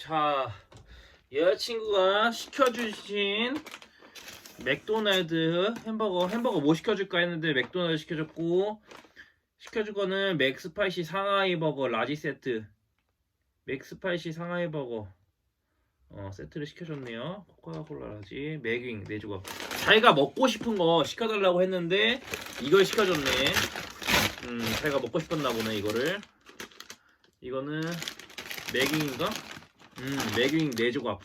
자, 여자친구가 시켜주신 맥도날드 햄버거, 햄버거 뭐 시켜줄까 했는데 맥도날드 시켜줬고, 시켜줄 거는 맥스파이시 상하이 버거 라지 세트. 맥스파이시 상하이 버거. 어, 세트를 시켜줬네요. 코카콜라 라지, 맥윙, 네 조각. 자기가 먹고 싶은 거 시켜달라고 했는데, 이걸 시켜줬네. 음, 자기가 먹고 싶었나 보네, 이거를. 이거는 맥윙인가? 음, 맥윙 4조각.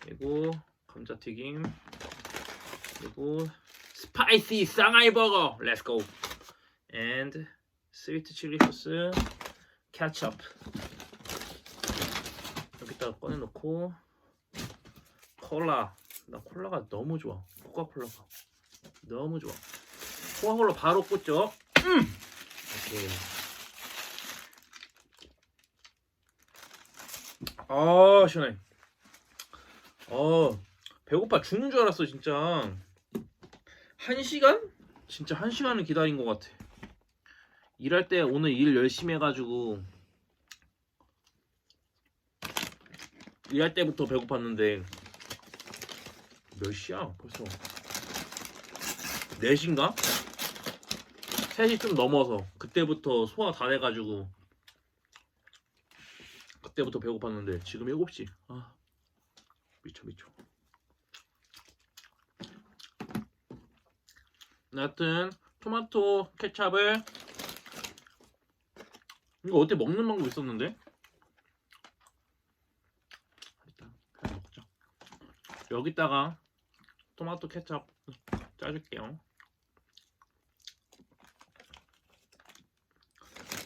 그리고 감자튀김. 그리고 스파이시 쌍아이 버거. Go. And 스위트 칠리 소스 케첩. 여기다가 꺼내 놓고 콜라. 나 콜라가 너무 좋아. 코카콜라가 너무 좋아. 코카콜라 바로 꽂죠. 음! 오케이. 아 시원해. 어 배고파. 죽는 줄 알았어 진짜. 한 시간? 진짜 한 시간을 기다린 것 같아. 일할 때 오늘 일 열심히 해가지고 일할 때부터 배고팠는데 몇 시야 벌써? 4시인가? 3시 좀 넘어서 그때부터 소화 다 돼가지고 그 때부터 배고팠는데 지금 7시. 아 미쳐 미쳐. 하여튼 토마토 케찹을 이거 어때? 먹는 방법 있었는데? 일단 그냥 먹자. 여기다가 토마토 케찹 짜줄게요.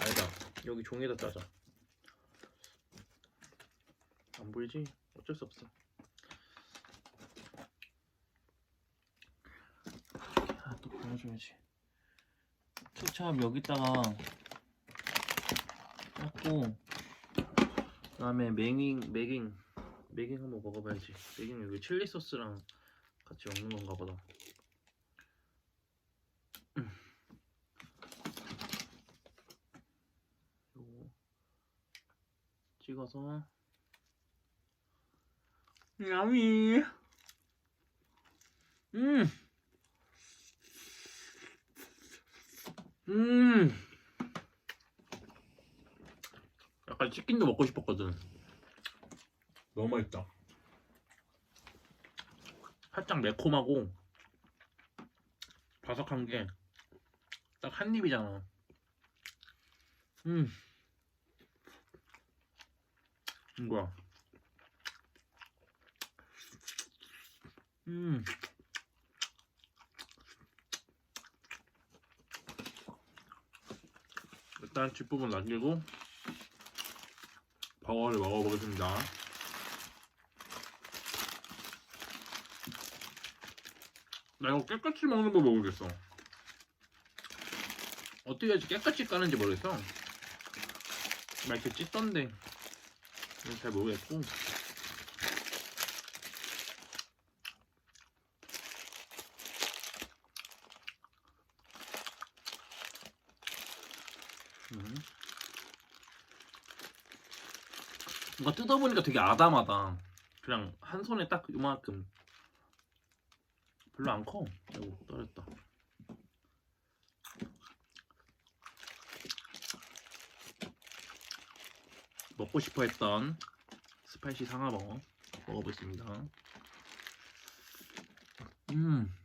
아니다. 여기 종이에다 짜자 안 보이지? 어쩔 수 없어. 아, 또 보여줘야지. 케찹 여기다가 닦고 그 다음에 맹잉 맥잉 맥잉 한번 먹어봐야지. 맥잉 여기 칠리 소스랑 같이 먹는 건가 보다. 음. 찍어서 야미. 음. 음. 약간 치킨도 먹고 싶었거든. 너무 맛있다. 살짝 매콤하고 바삭한 게 딱 한 입이잖아. 음. 이거야. 음. 일단 뒷부분 남기고 버거를 먹어보겠습니다. 나 이거 깨끗이 먹는 거 모르겠어. 어떻게 해야지 깨끗이 까는지 모르겠어. 막 이렇게 찢던데. 잘 모르겠고. 음. 뭔가 뜯어보니까 되게 아담하다. 그냥 한 손에 딱 이만큼. 별로 안 커. 아이고 떨어졌다. 먹고 싶어 했던 스파이시 상하버거 먹어보겠습니다. 음. 음.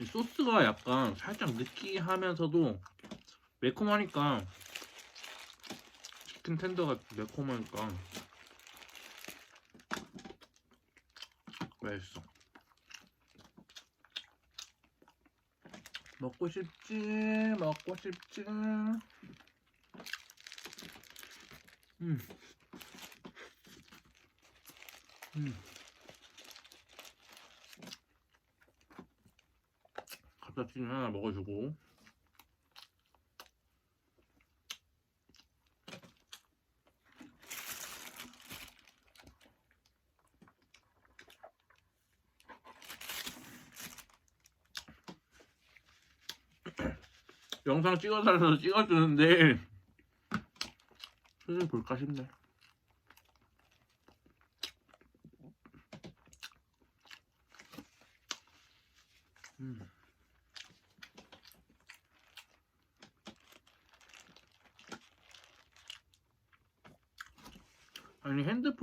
이 소스가 약간 살짝 느끼하면서도 매콤하니까 치킨 텐더가 매콤하니까 맛있어 먹고 싶지 먹고 싶지 음. 음. 닭튀김 하나 먹어주고. 영상 찍어달라서 찍어주는데 사진 볼까 싶네.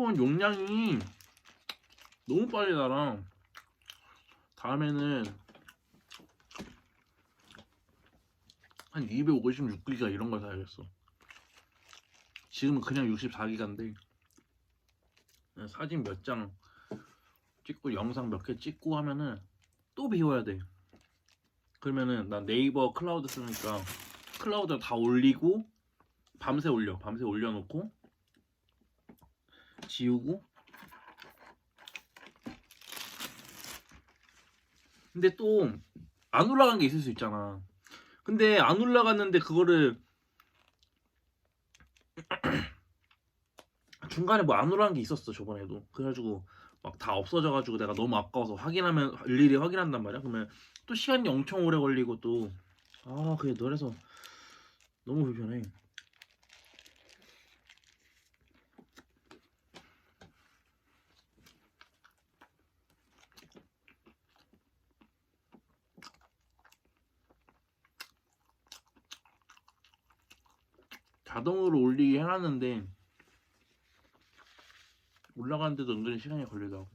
핸드폰 용량이 너무 빨리 달아. 다음에는 한 256기가 이런 걸 사야겠어. 지금은 그냥 64기가인데 사진 몇 장 찍고 영상 몇 개 찍고 하면은 또 비워야 돼. 그러면은 난 네이버 클라우드 쓰니까 클라우드 다 올리고 밤새 올려. 밤새 올려놓고 지우고. 근데 또 안 올라간 게 있을 수 있잖아. 근데 안 올라갔는데 그거를 중간에 뭐 안 올라간 게 있었어 저번에도. 그래가지고 막 다 없어져가지고 내가 너무 아까워서 확인하면 일일이 확인한단 말이야. 그러면 또 시간이 엄청 오래 걸리고 또 아 그게 너래서 너무 불편해 자동으로 올리게 해놨는데 올라가는데도 은근히 시간이 걸리더라고.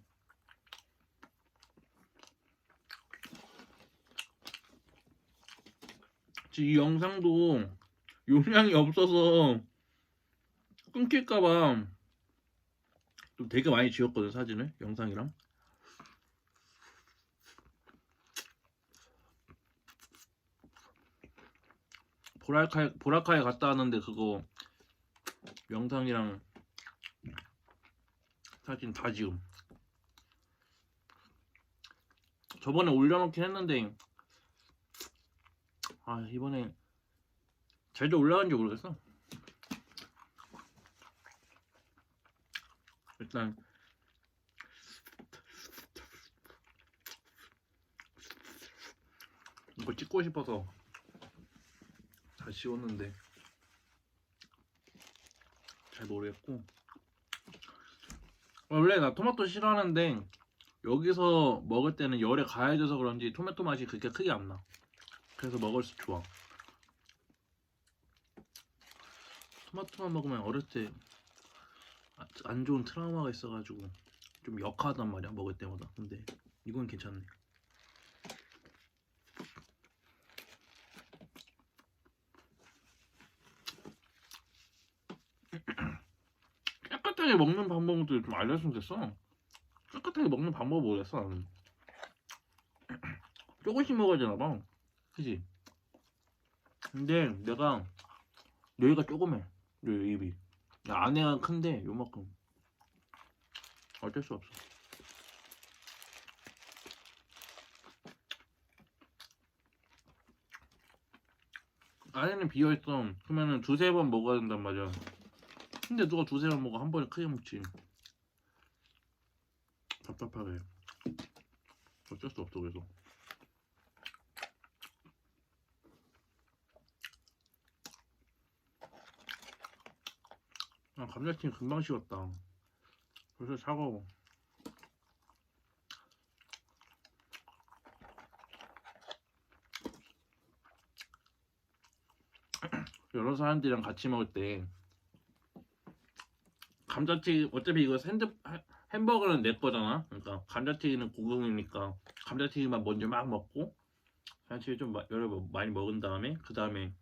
지금 이 영상도 용량이 없어서 끊길까봐 좀 되게 많이 지웠거든 사진을 영상이랑 보라카에 보라카에 갔다 왔는데 그거 영상이랑 사진 다 지금. 저번에 올려놓긴 했는데 아 이번에 잘도 올라간지 모르겠어. 일단 이거 찍고 싶어서 다 지웠는데 잘 모르겠고 원래 나 토마토 싫어하는데 여기서 먹을 때는 열에 가해져서 그런지 토마토 맛이 그렇게 크게 안 나. 그래서 먹을 수 좋아. 토마토만 먹으면 어렸을 때안 좋은 트라우마가 있어가지고 좀 역하단 말이야 먹을 때마다. 근데 이건 괜찮네. 깨끗하게 먹는 방법도 좀 알려주면 됐어. 깨끗하게 먹는 방법 모르겠어 나는. 조금씩 먹어야 되나 봐. 그지? 근데 내가 여기가 조그매. 여기 입이. 안에가 큰데 요만큼. 어쩔 수 없어. 안에는 비어있어. 그러면은 두세 번 먹어야 된단 말이야. 근데 누가 두세 번 먹어? 한 번에 크게 먹지. 답답하게 어쩔 수 없어 그래서 아 감자튀김 금방 식었다. 벌써 차가워. 여러 사람들이랑 같이 먹을 때 감자튀김 어차피 이거 핸드 햄버거는 내 거잖아. 그러니까 감자튀김은 고급이니까 감자튀김만 먼저 막 먹고 사실 좀 마- 여러 번 많이 먹은 다음에 그 다음에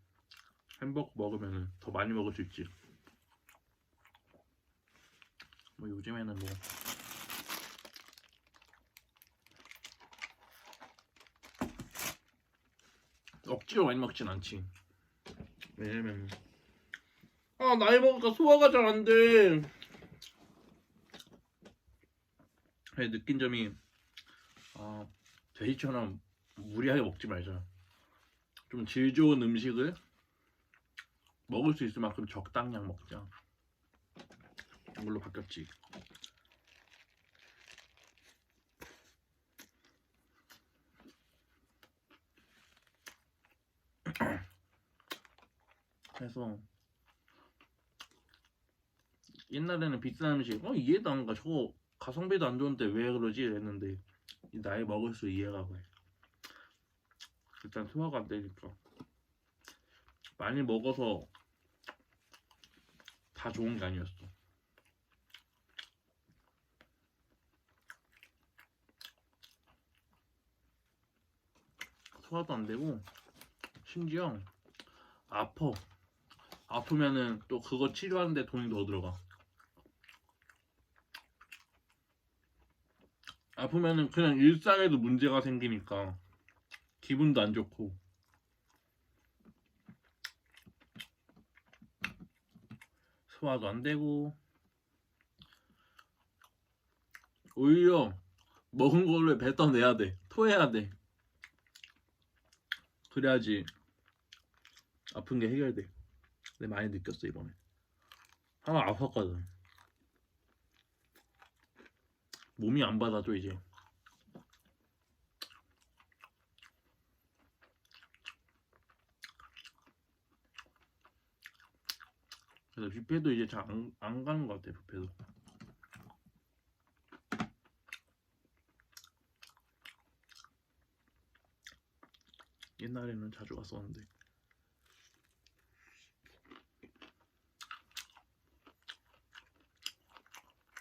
햄버거 먹으면 더 많이 먹을 수 있지. 뭐 요즘에는 뭐 억지로 많이 먹진 않지. 왜냐면 아 나이 먹으니까 소화가 잘 안 돼. 네, 느낀 점이 아 돼지처럼 무리하게 먹지 말자. 좀 질 좋은 음식을 먹을 수 있을 만큼 적당량 먹자. 이걸로 바뀌었지. 해서 옛날에는 비싼 음식 어 이해도 안 가. 저거 가성비도 안 좋은데 왜 그러지? 이랬는데 이 나이 먹을수록 이해가 가. 일단 소화가 안 되니까 많이 먹어서 다 좋은 게 아니었어. 소화도 안 되고 심지어 아파. 아프면은 또 그거 치료하는데 돈이 더 들어가. 아프면은 그냥 일상에도 문제가 생기니까 기분도 안 좋고. 소화도 안 되고. 오히려 먹은 걸로 뱉어내야 돼. 토해야 돼. 그래야지 아픈 게 해결돼. 근데 많이 느꼈어 이번에. 하나 아팠거든 몸이 안 받아줘 이제. 그래서 뷔페도 이제 잘 안 안 가는 것 같아 뷔페도. 옛날에는 자주 갔었는데.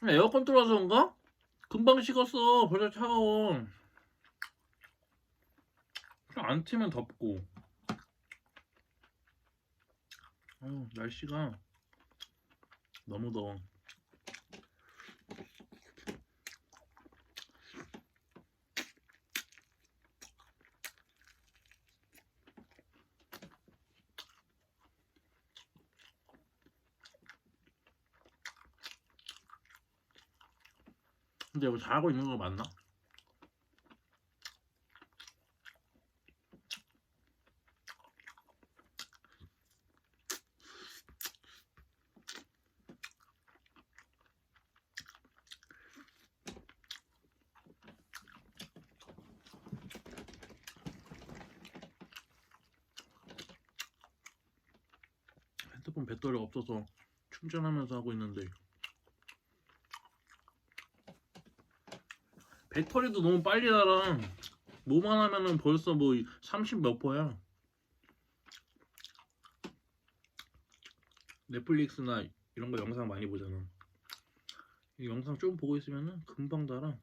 에어컨 틀어서인가? 금방 식었어. 벌써 차가워. 안 틀면 덥고. 어, 날씨가 너무 더워 근데 이거 잘하고 있는 거 맞나? 핸드폰 배터리가 없어서 충전하면서 하고 있는데 배터리도 너무 빨리 달아. 뭐만 하면은 벌써 뭐 30 몇 퍼야. 넷플릭스나 이런 거 영상 많이 보잖아. 이 영상 좀 보고 있으면은 금방 달아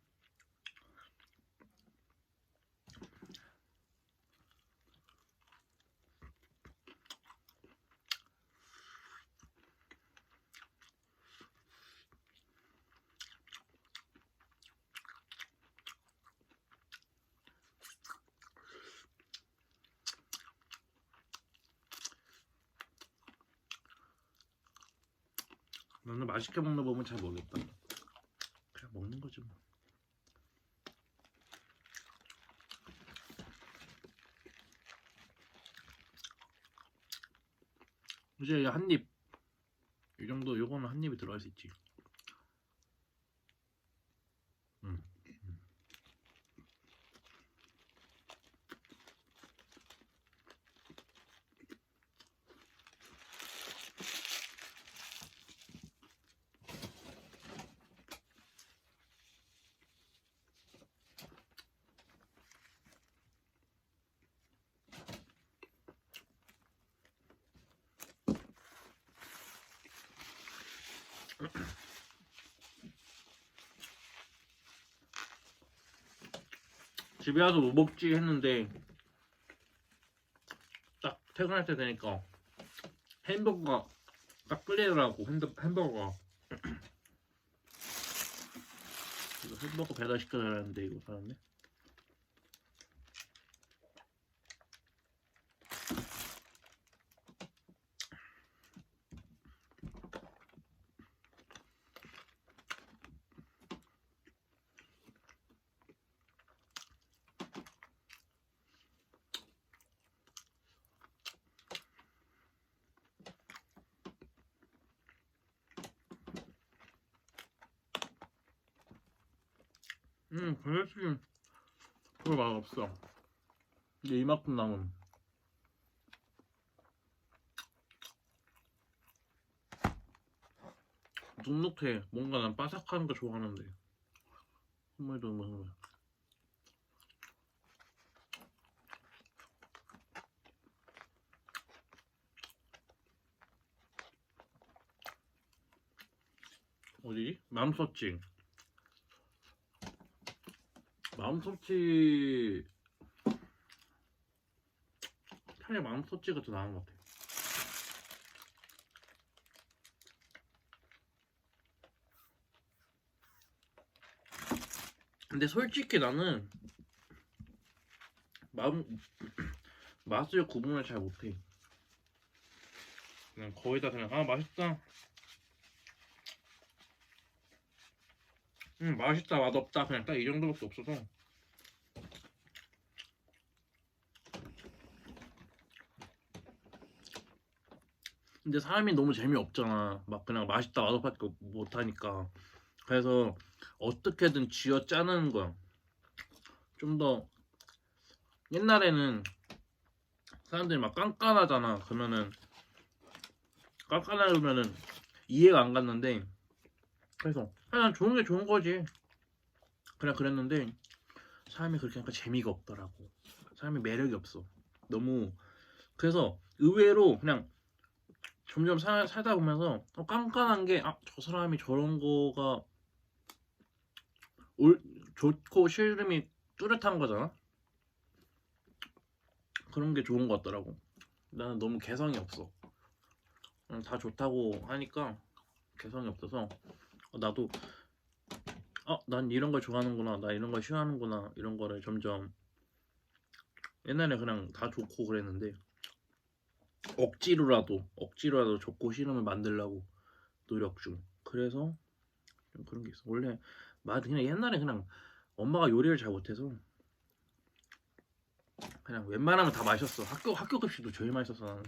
나는 맛있게 먹는 법은 잘 모르겠다. 그냥 먹는 거지 뭐. 이제 한 입. 이 정도 요거는 한 입에 들어갈 수 있지 음. 집에 와서 뭐 먹지 했는데 딱 퇴근할 때 되니까 햄버거가 딱 끌리더라고 햄버, 햄버거가. 이거 햄버거 배달 시켜야 하는데 이거 사람네 음, 근데튀김 그거 맛 없어. 이게 이만큼 남은. 눅눅해. 뭔가 난 바삭한 거 좋아하는데. 한마디도 안 먹는 거야. 어디? 맘서칭. 치. 맘소치. 차라리 맘소치가 더 나은 것 같아. 근데 솔직히 나는 마음 맛을 구분을 잘 못해. 그냥 거의 다 그냥 아 맛있다. 음 맛있다 맛없다 그냥 딱 이 정도밖에 없어서. 근데 사람이 너무 재미없잖아. 막 그냥 맛있다 맛없다밖에 못하니까. 그래서 어떻게든 쥐어 짜는 거야. 좀 더 옛날에는 사람들이 막 깐깐하잖아. 그러면은 깐깐하면은 이해가 안 갔는데 그래서 그냥 좋은 게 좋은 거지. 그냥 그랬는데 사람이 그렇게 하니까 재미가 없더라고. 사람이 매력이 없어. 너무 그래서 의외로 그냥 점점 살, 살다 보면서 어, 깐깐한 게 아 저 사람이 저런 거가 올, 좋고 싫음이 뚜렷한 거잖아. 그런 게 좋은 것 같더라고. 나는 너무 개성이 없어. 그냥 다 좋다고 하니까 개성이 없어서 어, 나도 어, 난 이런 걸 좋아하는구나, 나 이런 걸 싫어하는구나 이런 거를 점점 옛날에 그냥 다 좋고 그랬는데 억지로라도 억지로라도 좋고 싫음을 만들려고 노력 중. 그래서 좀 그런 게 있어. 원래 맛 그냥 옛날에 그냥 엄마가 요리를 잘 못해서 그냥 웬만하면 다 맛있었어. 학교 학교 급식도 제일 맛있었어 나는.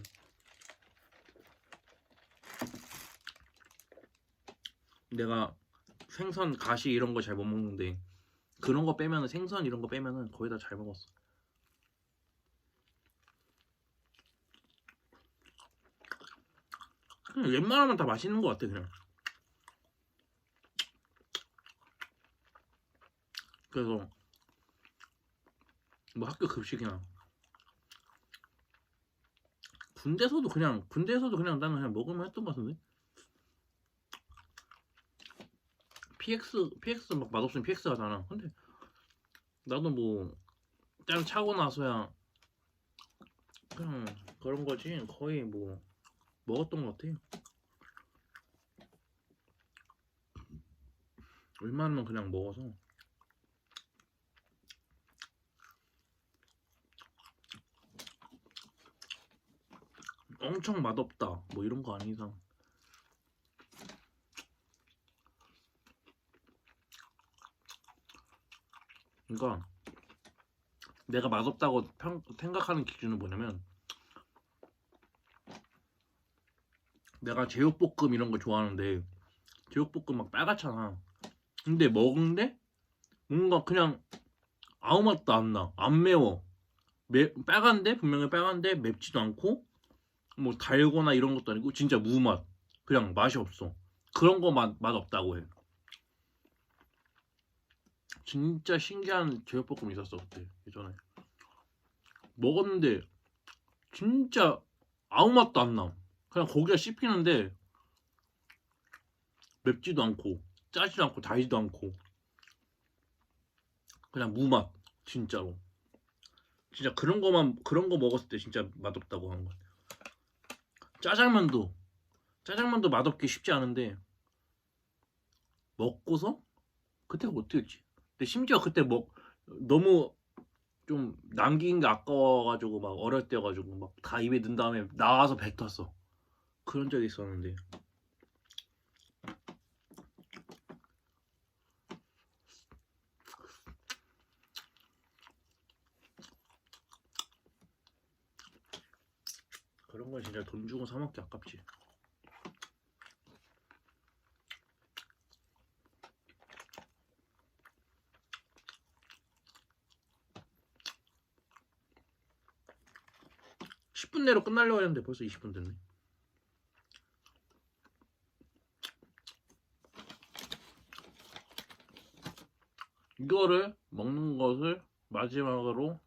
내가 생선, 가시 이런 거 잘 못 먹는데 그런 거 빼면은 생선 이런 거 빼면은 거의 다 잘 먹었어. 그냥 웬만하면 다 맛있는 것 같아 그냥. 그래서 뭐 학교 급식이나 군대에서도 그냥 군대에서도 그냥 나는 그냥 먹으면 했던 것 같은데? PX PX 막 맛없으면 PX 하잖아. 근데 나도 뭐짬 차고 나서야 그냥 그런 거지. 거의 뭐 먹었던 것 같아 웬만하면 그냥 먹어서. 엄청 맛없다. 뭐 이런 거 아닌 이상. 그러니까 내가 맛없다고 평, 생각하는 기준은 뭐냐면 내가 제육볶음 이런 거 좋아하는데 제육볶음 막 빨갛잖아. 근데 먹는데 뭔가 그냥 아무 맛도 안 나. 안 매워. 매, 빨간데? 분명히 빨간데? 맵지도 않고 뭐 달거나 이런 것도 아니고 진짜 무맛. 그냥 맛이 없어. 그런 거 맛 맛 없다고 해. 진짜 신기한 제육볶음 있었어 그때 예전에. 먹었는데 진짜 아무 맛도 안 나 그냥 고기가 씹히는데 맵지도 않고 짜지도 않고 달지도 않고. 그냥 무맛 진짜로. 진짜 그런 거만 그런 거 먹었을 때 진짜 맛없다고 하는 거야. 짜장면도 짜장면도 맛없기 쉽지 않은데 먹고서 그때가 어떻게였지? 근데 심지어 그때 뭐 너무 좀 남긴 게 아까워가지고 막 어릴 때가지고 막 다 입에 넣은 다음에 나와서 뱉었어 그런 적이 있었는데 그런 건 진짜 돈 주고 사 먹기 아깝지. (10분) 내로 끝나려고 했는데 벌써 (20분) 됐네 이거를 먹는 것을 마지막으로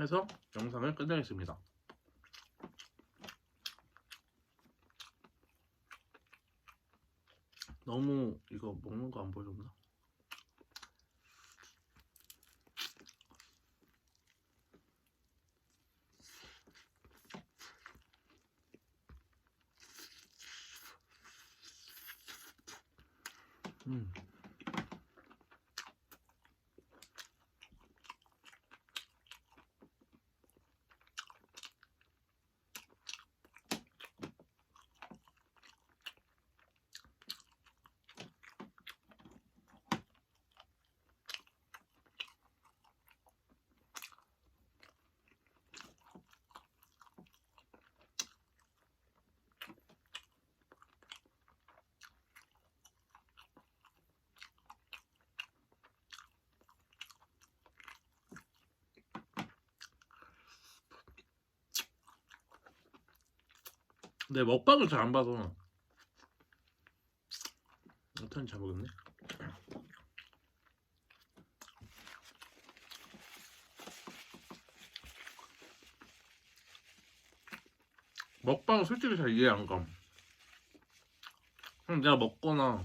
해서 영상을 끝내겠습니다. 너무 이거 먹는 거 안 보여줬나? 음. 내 먹방을 잘 안 봐서 어떤지 잘 모르겠네. 먹방 솔직히 잘 이해 안 감. 그냥 내가 먹거나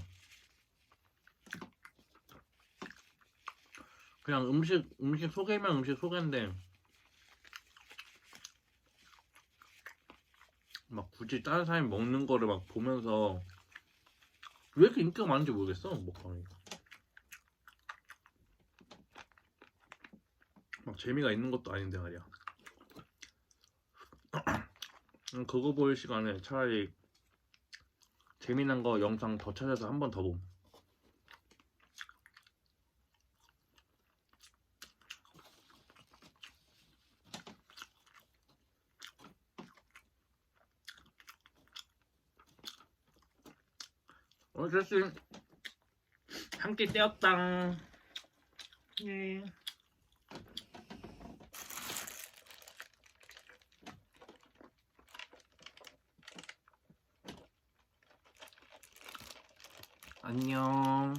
그냥 음식 음식 소개면 음식 소개인데 막 굳이 다른 사람이 먹는 거를 막 보면서 왜 이렇게 인기가 많은지 모르겠어 먹방이 막 재미가 있는 것도 아닌데 말이야 음, 그거 볼 시간에 차라리 재미난 거 영상 더 찾아서 한 번 더 봄. 글씨 함께 떼었당. 예. 안녕.